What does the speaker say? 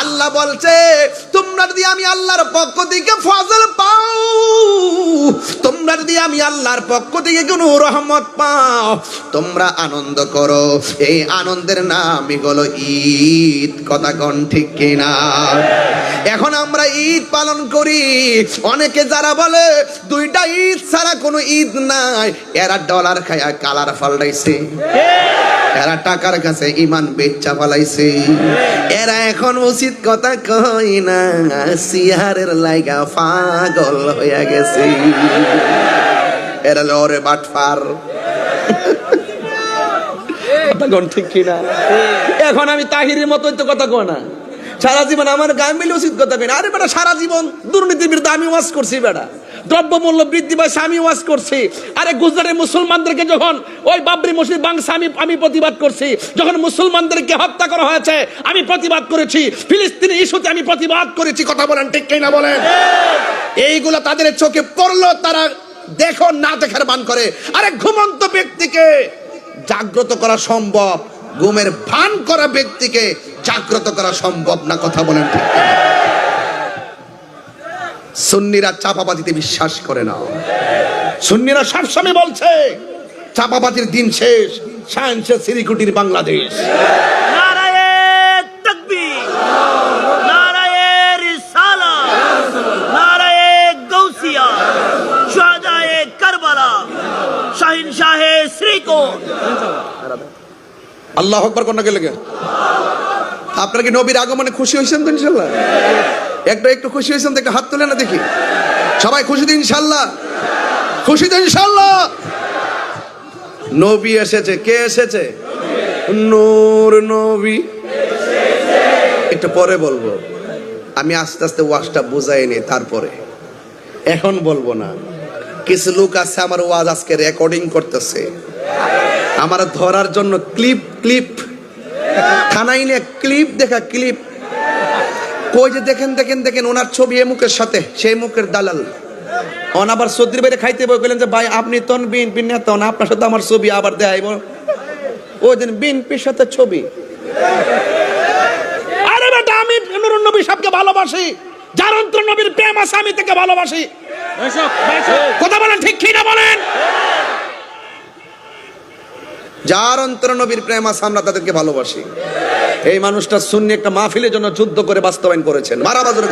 আল্লাহ বলছে, তোমরা যদি আমি আল্লাহর পক্ষ থেকে ফজল পাও, তোমরা যদি আমি আল্লাহর পক্ষ থেকে কোনো রহমত পাও, তোমরা আনন্দ করো। এই আনন্দের নামই হলো ঈদ। কথা কন ঠিক কিনা? এখন আমরা ঈদ পালন করি। অনেকে যারা বলে, দুইটা ঈদ ছাড়া কোনো ঈদ নাই। এরা ডলার খায়া কালার ফাল্টাইছে এরা টাকার কাছে ইমান বেচ্চা ফালাইছে। এরা এখন উচিত কথা কই না সিহারের লাইগা পাগল হইয়া গেছে। এরা লরে বাটফার। কথা কোন ঠিক কিনা? এখন আমি তাহিরের মতোই তো কথা কয় না। সারা জীবন আমার গায়ে মিলে উচিত কথা কই আরে বেটা, সারা জীবন দুর্নীতির বিরুদ্ধে আমি ওয়াজ করছি বেটা। দ্রব্য মূল্য বৃদ্ধি পাইছে আমি ওয়াজ করছি। আরে গুজরাটের মুসলমানদেরকে যখন ওই বাবরি মসজিদ বাংসা আমি আমি প্রতিবাদ করছি, যখন মুসলমানদেরকে হত্যা করা হয়েছে, আমি প্রতিবাদ করেছি, ফিলিস্তিনি ইস্যুতে আমি প্রতিবাদ করেছি, কথা বলেন ঠিক কিনা বলেন? এইগুলো তাদের চোখে পড়ল, তারা দেখো, না দেখার বান করে। আরে ঘুমন্ত ব্যক্তিকে জাগ্রত করা সম্ভব, ঘুমের ভান করা ব্যক্তিকে জাগ্রত করা সম্ভব না, কথা বলেন ঠিক? সুন্নিরা চাপাবাদিতে বিশ্বাস করে না। সুন্নিরা সবসময় বলছে চাপাবাদির দিন শেষ সায়েন্সের সিরিকুটির বাংলাদেশ। আল্লাহ আকবর কোন গেলে আপনার কি নবীর আগমনে খুশি হয়েছেন তো ইনশাল্লাহ? একটু একটু খুশি হয়েছেন দেখে হাত তুলে না দেখি। সবাই খুশি তো ইনশাল্লাহ খুশি তো ইনশাল্লাহ নবী এসেছে, কে এসেছে? নূর নবী। একটু পরে বলব। আমি আস্তে আস্তে ওয়াজটা বুঝাই নি, তারপরে। এখন বলব না। কিছু লোক আছে আমার ওয়াজ আজকে রেকর্ডিং করতেছে। আমার ধরার জন্য ক্লিপ ক্লিপ থানায় নিয়ে ক্লিপ দেখা ক্লিপ কই যে দেখেন দেখেন দেখেন ওনার ছবি এ মুখের সাথে সেই মুখের দালাল। অন আবার সদ্রির বাইরে খাইতে বই গেলেন যে ভাই আপনি তন বিন বিন তন আপনার সাথে আমার ছবি আবার দেখাইব ওই দিন বিনপির সাথে ছবি। আরে বেটা আমি নুরুন নবী সাহেবকে ভালোবাসি। যার অন্তর নবীর প্রেম আছে আমি তাকে ভালোবাসি। কথা বলেন ঠিক কি না বলেন? যার অন্তর নবীর প্রেম আছে, আমরা তাদেরকে ভালোবাসি। এই মানুষটা শূন্য একটা মাহফিলের জন্য যুদ্ধ করে বাস্তবায়ন করেছেন। মারা বাজার